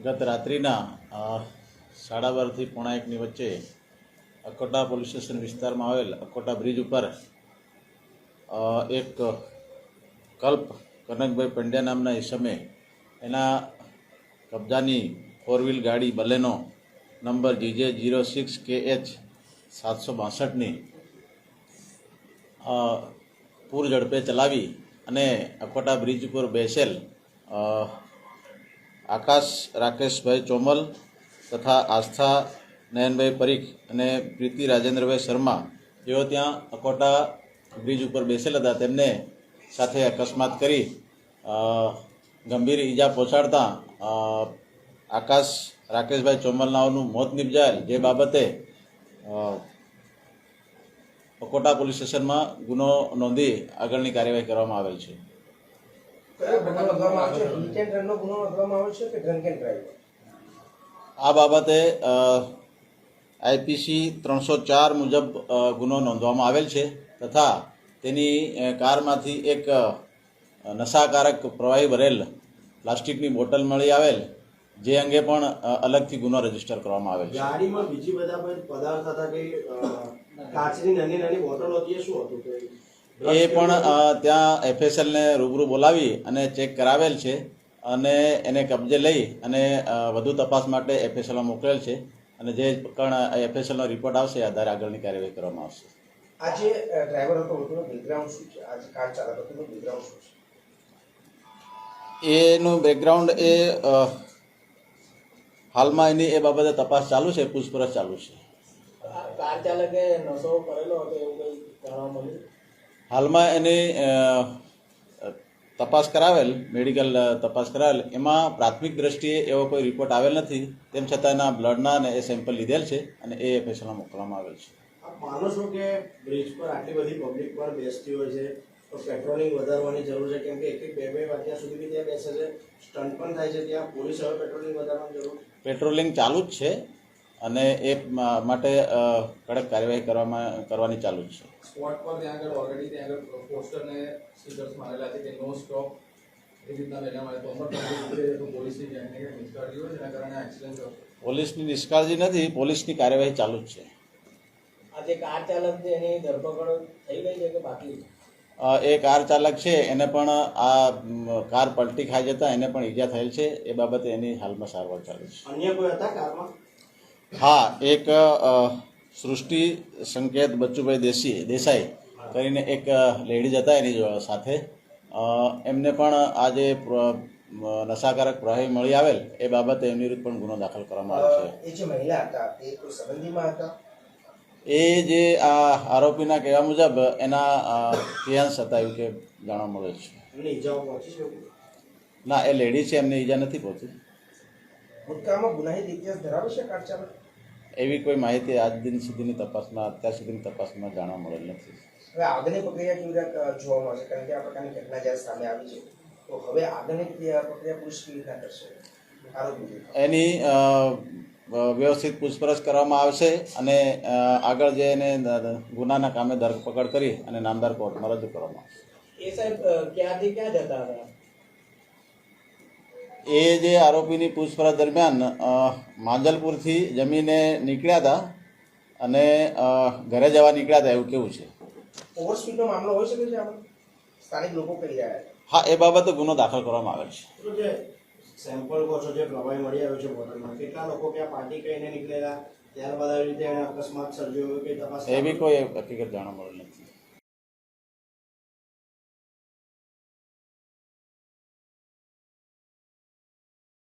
ગત રાત્રિના સાડા બારથી પોણા એકની વચ્ચે અકોટા પોલીસ સ્ટેશન વિસ્તારમાં આવેલ અકોટા બ્રિજ ઉપર એક કલ્પ કનકભાઈ પંડ્યા નામના ઈસમે એના કબજાની ફોર વ્હીલ ગાડી Baleno number GJ zero six K H સાતસો બાસઠની પૂર ઝડપે ચલાવી અને અકોટા બ્રિજ ઉપર બેસેલ આકાશ, રાકેશભાઈ ચોમલ તથા આસ્થા, નયનભાઈ પરીખ અને પ્રીતિ રાજેન્દ્રભાઈ શર્મા જેઓ ત્યાં અકોટા બ્રિજ ઉપર બેસેલ હતા. તેમને સાથે અકસ્માત કરી ગંભીર ઈજા પહોંચાડતા આકાશ, રાકેશભાઈ ચોમલ નાઓનું મોત નિપજાયેલ. જે બાબતે અકોટા પોલીસ સ્ટેશનમાં ગુનો નોંધી આગળની કાર્યવાહી કરવામાં આવેલ છે. આ બાબતે આઈપીસી ત્રણસો ચાર મુજબ ગુનો નોંધવામાં આવેલ છે તથા તેની કારમાંથી એક નશાકારક પ્રવાહી ભરેલ પ્લાસ્ટિકની બોટલ મળી આવેલ જે અંગે પણ અલગથી ગુનો રજિસ્ટર કરવામાં આવેલ છે. ગાડીમાં બીજી બધા પદાર્થ હતા કે કાચની નાની નાની બોટલો હતી શું હતું? એ પણ ત્યાં એફએસએલને રૂબરૂ બોલાવી અને ચેક કરાવેલ છે અને એને કબજે લઈ અને વધુ તપાસ માટે એફએસએલમાં મોકલેલ છે અને જે પણ એફએસએલનો રિપોર્ટ આવશે એ આધારે આગળની કાર્યવાહી કરવામાં આવશે. આજે ડ્રાઈવર હતો તેનું બેકગ્રાઉન્ડ શું છે? આજે કાર ચાલક હતો તેનું બેકગ્રાઉન્ડ શું છે? એનું બેકગ્રાઉન્ડ એ હાલમાં એની એ બાબતે તપાસ ચાલુ છે પૂછપરછ ચાલુ છે. કાર ચાલકે નશો કરેલો હતો એવું કંઈ જાણવા મળ્યું? હાલમાં એને તપાસ કરાવેલ મેડિકલ તપાસ કરાવેલ. એમાં પ્રાથમિક દ્રષ્ટિએ એવો કોઈ રિપોર્ટ આવેલ નથી. તેમ છતાં એના બ્લડના અને એ સેમ્પલ લીધેલ છે અને એ એફએસએલમાં મોકલવામાં આવેલ છે. માનો છો કે બ્રિજ પર આટલી બધી પબ્લિક પર બેસતી હોય છે તો પેટ્રોલિંગ વધારવાની જરૂર છે? કેમ કે એક એક બે બે વાગ્યા સુધી ત્યાં બેસે છે. સ્ટન્ટ પણ થાય છે ત્યાં. પોલીસ હવે પેટ્રોલિંગ વધારવાની જરૂર. પેટ્રોલિંગ ચાલુ જ છે. અને એ માટે કડક કાર્યવાહી કરવામાં કરવાની ચાલુ જ છે. સ્પોટ પર ત્યાં આગળ ઓલરેડી ત્યાં આગળ પોસ્ટર સ્ટીકર્સ મારેલા છે કે નો સ્ટોપ એ રીતના એના માટે તો અમર પબ્લિક તો પોલીસની નિષ્કાળજી હોય જેના કારણે એક્સિડન્ટ પોલીસની નિષ્કાળજી નથી પોલીસની કાર્યવાહી ચાલુ જ છે. આ જે કાર ચાલક છે એની ધરપકડ થઈ ગઈ છે કે બાકી એ કાર ચાલક છે એને પણ આ કાર પલટી ખાઈ જતા એને પણ ઈજા થયેલ છે. એ બાબતે એની હાલમાં સારવાર ચાલુ છે. અન્ય કોઈ હતા કારમાં? હા એક સૃષ્ટિ સંકેત બચ્ચુભાઈ દેસી દેસાઈ કરીને એક લેડીઝ હતા એની સાથે. એમને પણ આ જે નશાકારક પ્રવાહી મળી આવેલ એ બાબતે એમની વિરુદ્ધ પણ ગુનો દાખલ કરવામાં આવ્યો છે. એ જે મહિલા હતા એ કોઈ સંબંધીમાં હતા? એ જે આ આરોપીના કહેવા મુજબ એના ફિયાન્સ હતા એવું કે જાણવા મળે છે. ના એ લેડી છે એમને ઈજા નથી પહોંચી. ગુનાહિત ઇતિહાસ ધરાવે છે એવી કોઈ માહિતી આજ દિન સુધીની તપાસમાં અત્યાર સુધીની તપાસમાં જાણવા મળેલ નથી. હવે આગળની પ્રક્રિયા કેવી રીતે જોવા મળશે? કારણ કે આ પ્રકારની ઘટના જ્યારે સામે આવી છે તો હવે આગળની પ્રક્રિયા પોલીસ કેવી રીતના કરશે? એની વ્યવસ્થિત પૂછપરછ કરવામાં આવશે અને આગળ જે એને ગુનાના કામે ધરપકડ કરી અને નામદાર કોર્ટમાં રજૂ કરવામાં આવશે. એ સાહેબ ક્યાંથી ક્યાં જતા હતા? એ જે આરોપીની પૂછપરછ દરમિયાન માંજલપુરથી જમીને નીકળ્યા હતા અને ઘરે જવા નીકળ્યા હતા એવું કેવું છે? ઓવરસ્પીડનો મામલો હોઈ શકે છે આમાં? સ્થાનિક લોકો કહી રહ્યા હા એ બાબતે ગુનો દાખલ કરવામાં આવેલ છે. જે સેમ્પલ કહો છો જે પ્રવાહી મળી આવ્યો છે બોટલમાં કેટલા લોકો ક્યાં પાર્ટી કહીને નીકળેલા? ત્યારબાદ આવી રીતે અકસ્માત સર્જ્યો કે તપાસ એવી કોઈ હકીકત જાણવા મળેલ નથી.